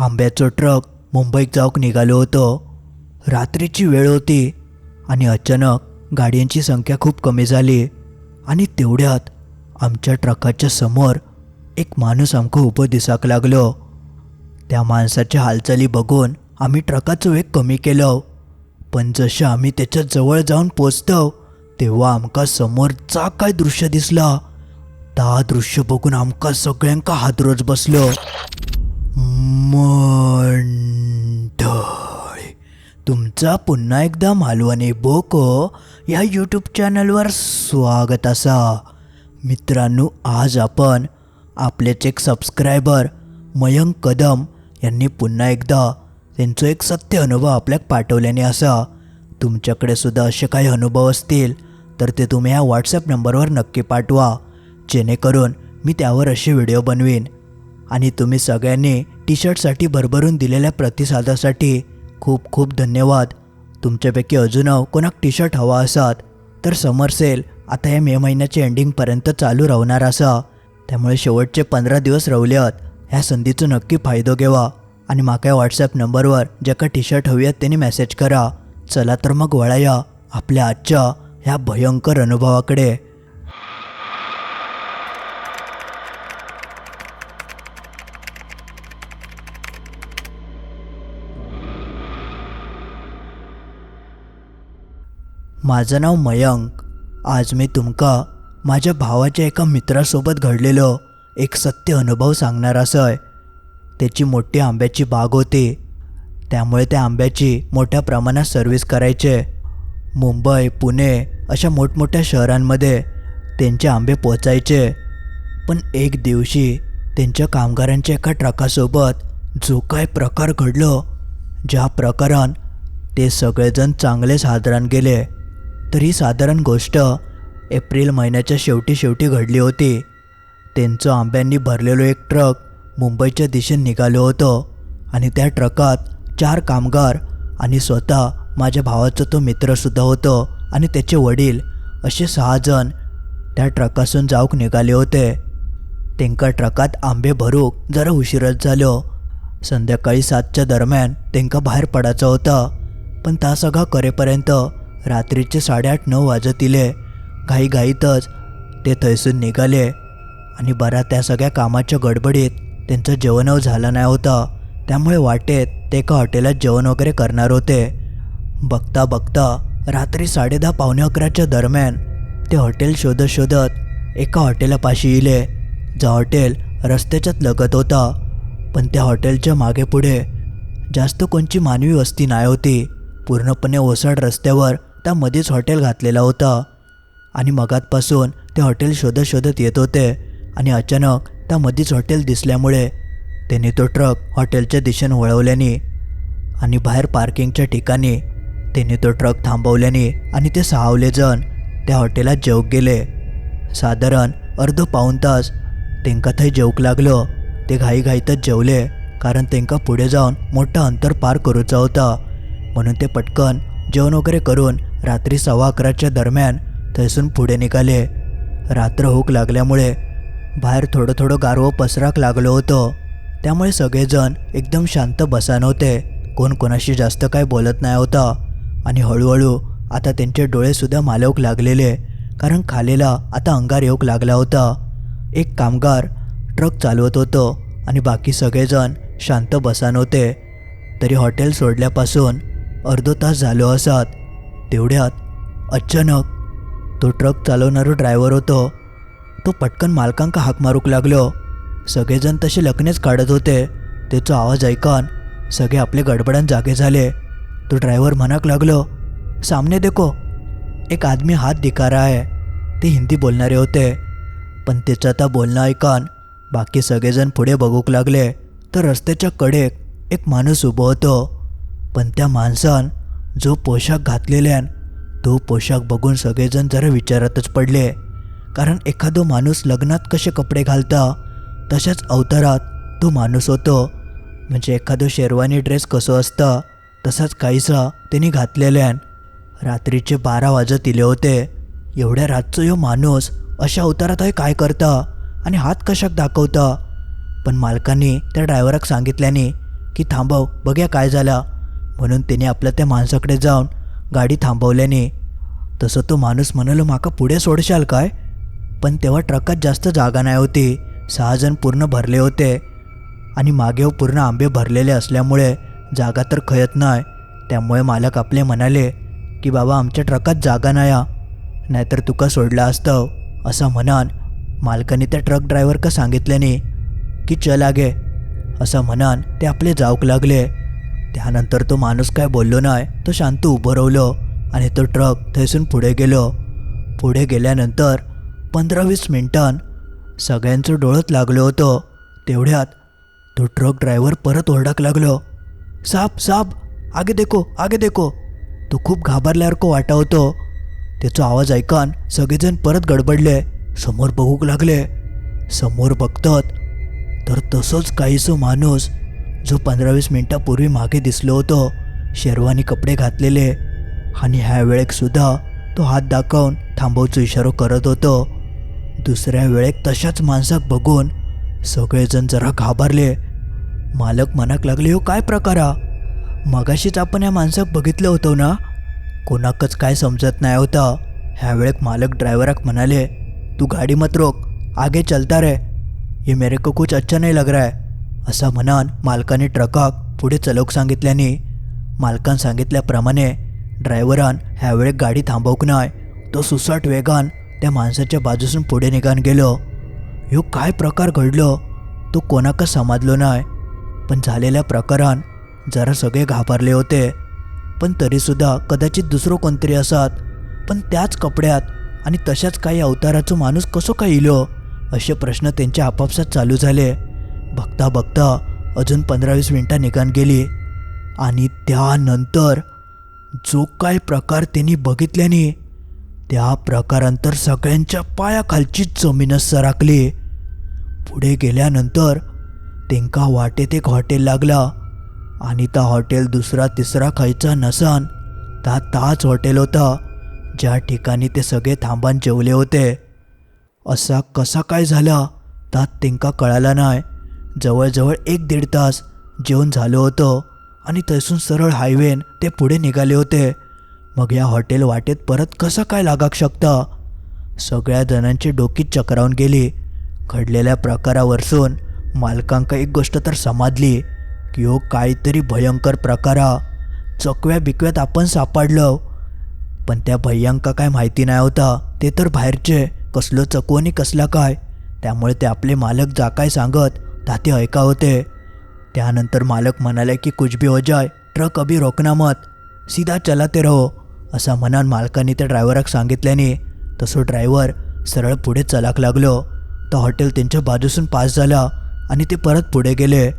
आंब्याचं ट्रक मुंबईत जाऊक निघालो होतो. रात्रीची वेळ होती आणि अचानक गाड्यांची संख्या खूप कमी झाली आणि तेवढ्यात आमच्या ट्रकाच्या समोर एक माणूस आमकं उभं दिसाक लागलो. त्या माणसाच्या हालचाली बघून आम्ही ट्रकाचं वेग कमी केलं. पण जसं आम्ही त्याच्याजवळ जाऊन पोचतो तेव्हा आमका समोरचा काय दृश्य दिसला? ता दृश्य बघून आमका सगळ्यांका हादरोच बसलो. मंडळी तुमचा पुन्हा एकदा मालवणी बोको या यूट्यूब चॅनलवर स्वागत असा. मित्रांनो आज आपण आपलेच एक सबस्क्रायबर मयंक कदम यांनी पुन्हा एकदा त्यांचं एक सत्य अनुभव आपल्याक पाठवल्याने असा. तुमच्याकडे सुद्धा असे काही अनुभव असतील तर ते तुम्ही ह्या व्हॉट्सॲप नंबरवर नक्की पाठवा. जेणेकरून मी त्यावर असे व्हिडिओ बनवीन. आणि तुम्ही सगळ्यांनी टी शर्टसाठी भरभरून दिलेल्या प्रतिसादासाठी खूप खूप धन्यवाद. तुमच्यापैकी अजून कोणाक टी शर्ट हवा असात तर समर सेल आता या मे महिन्याच्या एंडिंगपर्यंत चालू राहणार असा. त्यामुळे शेवटचे पंधरा दिवस रवल्यात ह्या संधीचा नक्की फायदो घेवा आणि माका व्हॉट्सॲप नंबरवर ज्याका टी शर्ट हवी आहेत त्यांनी मेसेज करा. चला तर मग वळाया आपल्या आजच्या ह्या भयंकर अनुभवाकडे. माझं नाव मयंक. आज मी तुमका माझ्या भावाच्या एका मित्रासोबत घडलेलं एक सत्य अनुभव सांगणार असं त्याची मोठी आंब्याची बाग होती. त्यामुळे त्या आंब्याची मोठ्या प्रमाणात सर्व्हिस करायचे. मुंबई पुणे अशा मोठमोठ्या शहरांमध्ये त्यांचे आंबे पोचायचे. पण एक दिवशी त्यांच्या कामगारांच्या एका ट्रकासोबत जो काय प्रकार घडलं ज्या प्रकारान ते सगळेजण चांगलेच हादरान गेले. तर ही साधारण गोष्ट एप्रिल महिन्याच्या शेवटी शेवटी घडली होती. त्यांचं आंब्यांनी भरलेलो एक ट्रक मुंबईच्या दिशेने निघालो होतं आणि त्या ट्रकात चार कामगार आणि स्वतः माझ्या भावाचा तो मित्रसुद्धा होतो आणि त्याचे वडील असे सहा जण त्या ट्रकासून जाऊक निघाले होते. त्यांका ट्रकात आंबे भरूक जरा उशीरच झालो. संध्याकाळी सातच्या दरम्यान त्यांका बाहेर पडायचं होता. पण ता सगळा करेपर्यंत रात्रीचे साडेआठ नऊ वाजतिले. घाईघाईतच ते थैसून निघाले आणि बरा त्या सगळ्या कामाच्या गडबडीत त्यांचं जेवणव झालं नाही होतं. त्यामुळे वाटेत ते एका हॉटेलात जेवण वगैरे करणार होते. बघता बघता रात्री साडेदहा पावणे अकराच्या दरम्यान ते हॉटेल शोधत शोधत एका हॉटेलापाशी इले जा हॉटेल रस्त्याच्याच लगत होता. पण त्या हॉटेलच्या मागे पुढे जास्त कोणची मानवी वस्ती नाही होती. पूर्णपणे ओसाड रस्त्यावर त्या मध्येच हॉटेल घातलेला होता. आणि मगातपासून ते हॉटेल शोधत शोधत येत होते. आणि अचानक त्या मध्येच हॉटेल दिसल्यामुळे त्यांनी तो ट्रक हॉटेलच्या दिशेने वळवल्याने आणि बाहेर पार्किंगच्या ठिकाणी त्यांनी तो ट्रक थांबवल्याने आणि ते सहावले जण त्या हॉटेलात जेवक गेले. साधारण अर्ध पाऊण तास तेंका थंय जेवक लागलो. ते घाईघाईतच जेवले कारण तेंका पुढे जाऊन मोठं अंतर पार करूचा होता. म्हणून ते पटकन जेवण वगैरे करून रात्री सव्वा अकराच्या दरम्यान थैसून पुढे निघाले. रात्र होक लागल्यामुळे बाहेर थोडं थोडं गारवं पसराक लागलं होतं. त्यामुळे सगळेजण एकदम शांत बसान होते. कोण कोणाशी जास्त काय बोलत नाही होता. आणि हळूहळू आता त्यांचे डोळेसुद्धा मालवक लागलेले कारण खालेला आता अंगार येऊक लागला होता. एक कामगार ट्रक चालवत होतो आणि बाकी सगळेजण शांत बसान होते. तरी हॉटेल सोडल्यापासून अर्धो तास झालो असत. तेवढ्यात अचानक तो ट्रक चालवणारो ड्रायव्हर होतो. तो पटकन मालकांका हाक मारूक लागलो. सगळेजण तसे लग्नेच काढत होते. त्याचा आवाज ऐकून सगळे आपले गडबडान जागे झाले. तो ड्रायव्हर म्हणाक लागलो सामने देखो एक आदमी हात दिकारा आहे ते हिंदी बोलणारे होते. पण त्याचं आता बोलणं ऐकून बाकी सगळेजण पुढे बघूक लागले. तर रस्त्याच्या कडेक एक माणूस उभं होतो. पण त्या माणसान जो पोशाख घातलेल्यान तो पोशाख बघून सगळेजण जरा विचारातच पडले. कारण एखादो माणूस लग्नात कसे कपडे घालता तशाच अवतारात तो माणूस होतो. म्हणजे एखादो शेरवानी ड्रेस कसो असता तसाच काहीसा त्यांनी घातलेल्यान रात्रीचे बारा वाजत इले होते. एवढ्या रातचो यो माणूस अशा अवतारात हय काय करता आणि हात कशाक दाखवता? पण मालकांनी त्या ड्रायव्हराक सांगितल्याने की थांबव बघ्या काय झाला. म्हणून त्याने आपल्या त्या माणसाकडे जाऊन गाडी थांबवल्याने तसं तो माणूस म्हणालो माका पुढे सोडशाल काय? पण तेव्हा ट्रकात जास्त जागा नाही होती. सहा जण पूर्ण भरले होते आणि मागे पूर्ण आंबे भरलेले असल्यामुळे जागा तर खयत नाही. त्यामुळे मालक आपले म्हणाले की बाबा आमच्या ट्रकात जागा नाही नाहीतर तुका सोडला असतं असं म्हणान मालकाने त्या ट्रक ड्रायव्हर का सांगितल्याने की चल आगे असं म्हणान ते आपले जाऊक लागले. त्यानंतर तो माणूस काय बोललो नाही तो शांत उभं राहिलो आणि तो ट्रक थैसून पुढे गेलो. पुढे गेल्यानंतर पंधरा वीस मिनटान सगळ्यांचं डोळत लागलो होतं. तेवढ्यात तो ट्रक ड्रायव्हर परत ओरडाक लागलो. साप साप आगे देखो आगे देखो. तो खूप घाबरल्यासारखं वाटावतो त्याचा आवाज ऐकान सगळेजण परत गडबडले. समोर बघूक लागले. समोर बघतात तर तसंच काहीसं माणूस जो पंधरा वीस मिनटापूर्वी मागे दिसलो होतो शेरवानी कपडे घातलेले. आणि ह्या वेळेक सुद्धा तो हात दाखवून थांबवचा इशारो करत होतो. दुसऱ्या वेळेक तशाच माणसाक बघून सगळेजण जरा घाबरले. मालक मनाक लागले हो काय प्रकार मगाशीच आपण या माणसाक बघितलं होतो ना? कोणाकच काय समजत नाही होता. ह्या वेळेक मालक ड्रायव्हराक म्हणाले तू गाडी मत रोक आगे चलता रे. ये मेरे को कुछ अच्छा नाही लग रहा है. असं म्हणान मालकाने ट्रकाक पुढे चलवक सांगितल्याने मालकान सांगितल्याप्रमाणे ड्रायव्हरान ह्या वेळेक गाडी थांबवक नाय. तो सुसाट वेगान त्या माणसाच्या बाजूसून पुढे निघान गेलो. ह्यो काय प्रकार घडलो? तो कोणाक समाजलो नाय. पण झालेल्या प्रकारान जरा सगळे घाबरले होते. पण तरीसुद्धा कदाचित दुसरं कोणतरी असत. पण त्याच कपड्यात आणि तशाच काही अवताराचो माणूस कसो काय इलो? असे प्रश्न त्यांच्या आपापसात चालू झाले. बघता बघता अजून पंधरा वीस मिनटं निघान गेली. आणि त्यानंतर जो काय प्रकार त्यांनी बघितल्याने त्या प्रकारांतर सगळ्यांच्या पायाखालचीच जमीनच सरकली पुढे गेल्यानंतर तेंका वाटेत एक हॉटेल लागला. आणि त्या हॉटेल दुसरा तिसरा खायचा नसान ता ताच हॉटेल होता ज्या ठिकाणी ते सगळे थांबान जेवले होते. असा कसा काय झाला तात तेंका कळाला नाही जवळजवळ एक दीड तास जेवण झालं होतं आणि तसून सरळ हायवेन ते पुढे निघाले होते. मग या हॉटेल वाटेत परत कसं काय लागाक शकता? सगळ्या जणांची डोकी चक्रावून गेली. घडलेल्या प्रकारावरसून मालकांका एक गोष्ट तर समजली की हो काहीतरी भयंकर प्रकार. चकव्या बिकव्यात आपण सापडलो. पण त्या भय्यांका काय माहिती नाही होता ते तर बाहेरचे कसलो चकू आणि कसला काय. त्यामुळे ते आपले मालक जा काय सांगत ताते ऐका होते. त्यानंतर मालक म्हणाले की कुछ भी हो जाय ट्रक अभी रोकना मत. सीधा चलाते रहो. असा म्हणान मालकाने त्या ड्रायव्हराक सांगितल्याने तसो ड्रायव्हर सरळ पुढे चलाक लागलो. तर हॉटेल त्यांच्या बाजूसून पास झाला आणि ते परत पुढे गेले.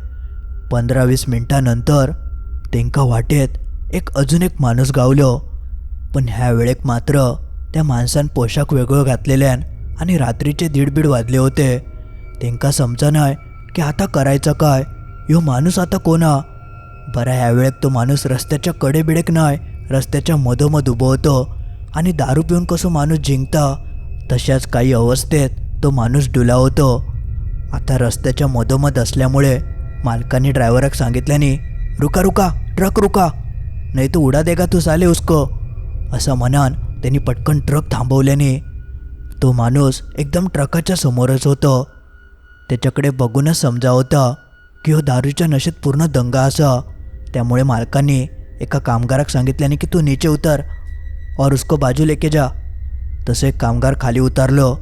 पंधरा वीस मिनटानंतर तेंका वाटेत एक अजून एक माणूस गावलो. पण ह्या वेळेक मात्र त्या माणसान पोशाख वेगळं घातलेल्यान आणि रात्रीचे दीड बीड वाजले होते. तेंका समजा नाही की आता करायचं काय? ह्यो माणूस आता कोणा? बरा ह्यावेळेक तो माणूस रस्त्याच्या कडेबिडेक नाही रस्त्याच्या मधोमध उभं होतं आणि दारू पिऊन कसं माणूस जिंकता? तशाच काही अवस्थेत तो माणूस डुलावतो. आता रस्त्याच्या मधोमध असल्यामुळे मालकाने ड्रायव्हराक सांगितल्याने रुका रुका ट्रक रुका नाही तो उडा देगा तू साले उसको. असं म्हणान त्यांनी पटकन ट्रक थांबवल्याने तो माणूस एकदम ट्रकाच्या समोरच होतो. त्याच्याकडे बघूनच समजा की हो दारूच्या नशेत पूर्ण दंगा असा. त्यामुळे मालकाने एका कामगाराक सांगितल्याने की तू नीचे उतर और उसको बाजू लेके जा. तसं एक कामगार खाली उतरलो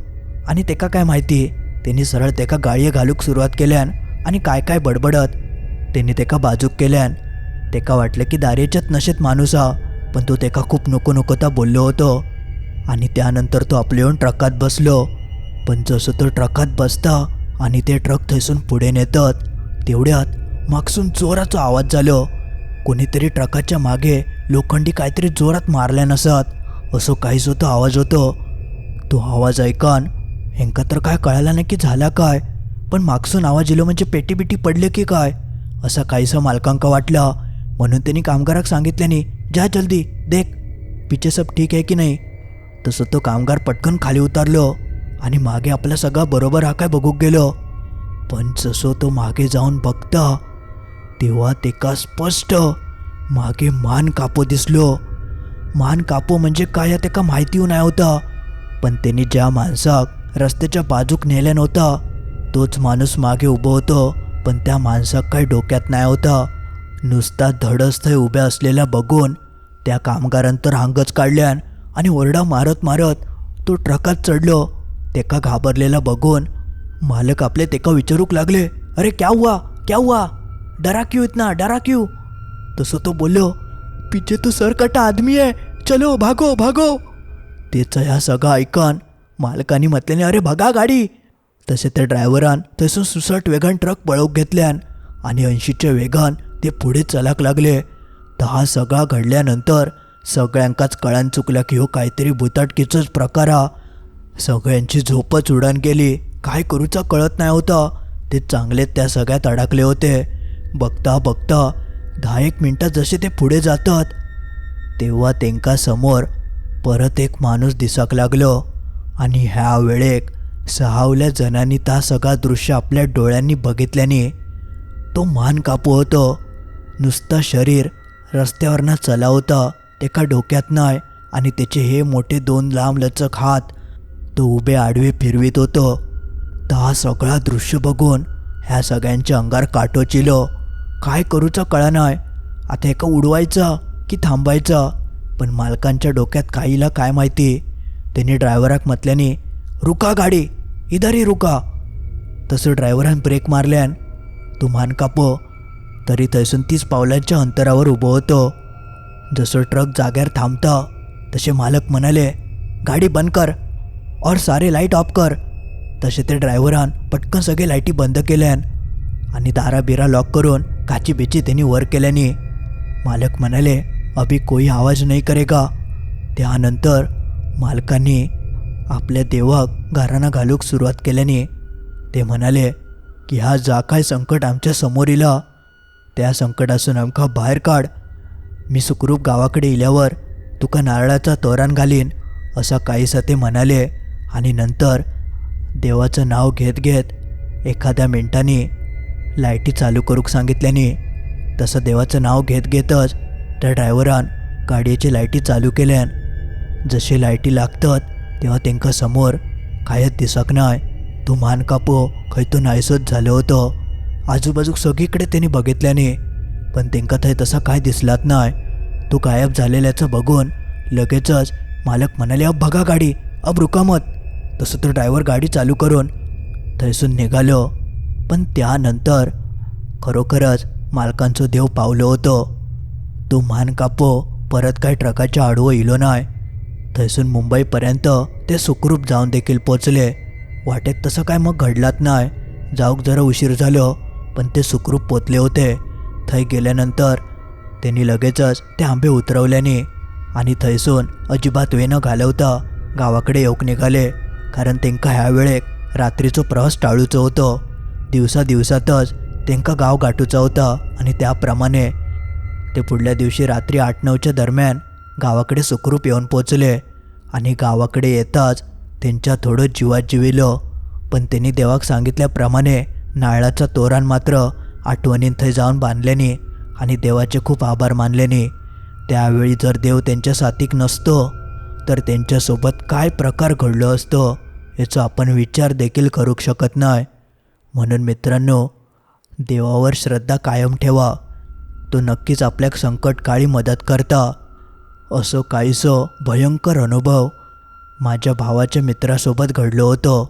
आणि तेका काय माहिती त्यांनी सरळ तेका गाळीये घालूक सुरुवात केल्यान आणि काय काय बडबडत त्यांनी तेका बाजूक केल्यान. तेका वाटलं की दारेच्याच नशेत माणूस हा पण तो तेका खूप नको नकोता बोललो होतो. आणि त्यानंतर तो आपले येऊन ट्रकात बसलो. पण जसं तो ट्रकात बसता आणि ते ट्रक थैसून पुढे नेतात. तेवढ्यात मागसून जोराचा आवाज झालो. कोणीतरी ट्रकाच्या मागे लोखंडी काहीतरी जोरात मारल्या नसत. असं काहीच होतं आवाज होतो. तो आवाज ऐकान हेंका तर काय कळायला नाही की झाला काय? पण मागसून आवाज येलो म्हणजे पेटी बिटी पडले की काय? असं काहीसं मालकांका वाटलं. म्हणून त्यांनी कामगाराक सांगितल्याने जा जल्दी देख पिचे सब ठीक आहे की नाही? तसं तो कामगार पटकन खाली उतरलो. आणि मागे आपला सगळा बरोबर हा काय बघूक गेलो. पण जसं तो मागे जाऊन बघता तेव्हा तेका स्पष्ट मागे मान कापो दिसलो. मान कापो म्हणजे काय तेका माहिती नाही होता. पण त्यांनी ज्या माणसाक रस्त्याच्या बाजूक नेल्या नव्हता तोच माणूस मागे उभं होतो पण त्या माणसाक काही डोक्यात नाही होता. नुसता धडस थंय उभ्या असलेला बघून त्या कामगारान तर हांगच काढल्यान आणि ओरडा मारत मारत तो ट्रकात चढलो. तेका घाबरलेला बघून मालक आपले तेका विचारूक लागले अरे क्या हुआ? क्या हुआ? डरा क्यों इतना? डरा क्यों? तसं तो बोललो पीछे तो सरकटा आदमी आहे चलो भागो भागो. त्याचं ह्या सगळं ऐकन मालकाने म्हटल्याने अरे भगा गाडी. तसे त्या ड्रायव्हरान थंयसून सुसट वेगान ट्रक पळवूक घेतल्यान आणि ऐंशीच्या वेगान ते पुढे चलाक लागले. तर हा सगळा घडल्यानंतर सगळ्यांकाच कळान चुकल्या की हो काहीतरी भुताटकीचोच प्रकार हा. सगळ्यांची झोपच उडान गेली काय करूचा कळत नाही होतं. ते चांगले त्या सगळ्यात अडकले होते. बघता बघता दहा एक मिनटं जसे ते पुढे जातात तेव्हा त्यांका समोर परत एक माणूस दिसाक लागलो. आणि ह्या वेळेक सहावल्या जणांनी ता सगळा दृश्य आपल्या डोळ्यांनी बघितल्याने तो मान कापू होतो. नुसतं शरीर रस्त्यावरनं चलावतं एका डोक्यात नाही आणि त्याचे हे मोठे दोन लांब लचक हात तो उभे आडवे फिरवित होतो. तर हा सगळा दृश्य बघून ह्या सगळ्यांच्या अंगार काटो चिलो काय करूचं कळा नाही आता एका उडवायचं की थांबायचं? पण मालकांच्या डोक्यात काहीला काय माहिती? त्यांनी ड्रायव्हराक म्हटल्याने रुका गाडी इधरही रुका. तसं ड्रायव्हरान ब्रेक मारल्यान तो मान कापो. तरी थंयसून तीस पावलांच्या अंतरावर उभं होतो. जसं ट्रक जाग्यार थांबता तसे मालक म्हणाले गाडी बंद कर. और सारे लाइट ऑफ कर। तसे ते ड्रायव्हरान पटकन सगळे लाईटी बंद केल्यान आणि दारा बिरा लॉक करून काची बिची त्यांनी वर केल्याने मालक म्हणाले अभि कोई आवाज नाही करेगा. त्यानंतर मालकांनी आपल्या देवाक घरांना घालूक सुरुवात केल्याने ते म्हणाले की हा जा काय संकट आमच्यासमोर इला. त्या संकटासून आमका बाहेर काढ. मी सुखरूप गावाकडे इल्यावर तुका नारळाचा तोरण घालीन असं काहीसा ते म्हणाले. आणि नंतर देवाचं नाव घेत घेत एखाद्या मिनिटाने लाईटी चालू करूक सांगितल्याने तसं देवाचं नाव घेत घेतच त्या ड्रायव्हरान गाडयेची लाईटी चालू केल्यान जशी लाईटी लागतात तेव्हा तेंका समोर कायच दिसक नाय तूं मान कापो खंय तो नायसोच झालो होतो. आजूबाजूक सगळीकडे त्यांनी बघितल्याने पण तेंका थंय तसा काय दिसलात नाय. तो गायब झालेल्याचं बघून लगेचच मालक म्हणाले अब बघा गाडी अब रुका मत. तसं तो ड्रायव्हर गाडी चालू करून थंयसून निघालो. पण त्यानंतर खरोखरच मालकांचो देव पावलं होतं. तो मान कापो परत काय ट्रकाच्या आडवं इलो नाही थंयसून मुंबईपर्यंत ते सुखरूप जाऊन देखील पोचले. वाटेत तसं काय मग घडलात नाही जाऊक जरा उशीर झालो पण ते सुखरूप पोचले होते. थंय गेल्यानंतर त्यांनी लगेचच ते आंबे उतरवल्याने आणि थंयसून अजिबात वेनं घालवता गावाकडे येऊक निघाले. कारण तेंका ह्या वेळेक रात्रीचो प्रवास टाळूचो होतो. दिवसा दिवसातच तेंका गाव गाठूचा होता आणि त्याप्रमाणे ते पुढल्या दिवशी रात्री आठ नऊच्या दरम्यान गावाकडे सुखरूप येऊन पोचले. आणि गावाकडे येताच त्यांच्या थोडं जीवात जिविलो. पण त्यांनी देवाक सांगितल्याप्रमाणे नारळाचा तोरण मात्र आठवणीं थंय जाऊन बांधल्याने आणि देवाचे खूप आभार मानल्याने. त्यावेळी जर देव त्यांच्या साथीक नसतो तर त्यांच्यासोबत काय प्रकार घडलो असतो याचा आपण विचार देखील करू शकत नाही. म्हणून मित्रांनो देवावर श्रद्धा कायम ठेवा. तो नक्कीच आपल्या संकटकाळी मदत करता. असं काहीसं भयंकर अनुभव माझ्या भावाच्या मित्रासोबत घडलं होतं.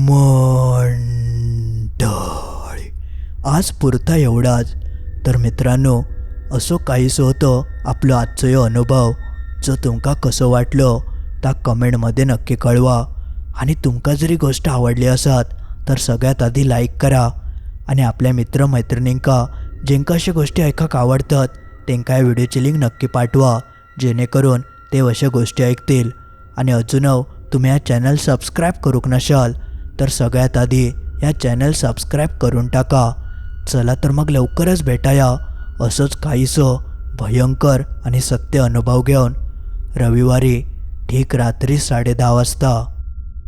मंडळी आज पुरता एवढाच. तर मित्रांनो असं काहीसं होतं आपलं आजचं अनुभव. जो तुमका कसो वाटलो ता कमेंटमध्ये नक्की कळवा. आणि तुमका जरी गोष्ट आवडली असत तर सगळ्यात आधी लाईक करा. आणि आपल्या मित्रमैत्रिणींका जेंका अशा गोष्टी ऐकाक आवडतात तेंका या व्हिडिओची लिंक नक्की पाठवा. जेणेकरून ते अशा गोष्टी ऐकतील. आणि अजूनव तुम्ही या चॅनल सबस्क्राईब करूक नशाल तर सगळ्यात आधी या चॅनल सबस्क्राईब करून टाका. चला तर मग लवकरच भेटाया. असंच काहीसं भयंकर आणि सत्य अनुभव घेऊन. रविवारी ठीक रात्री साडेदहा वाजता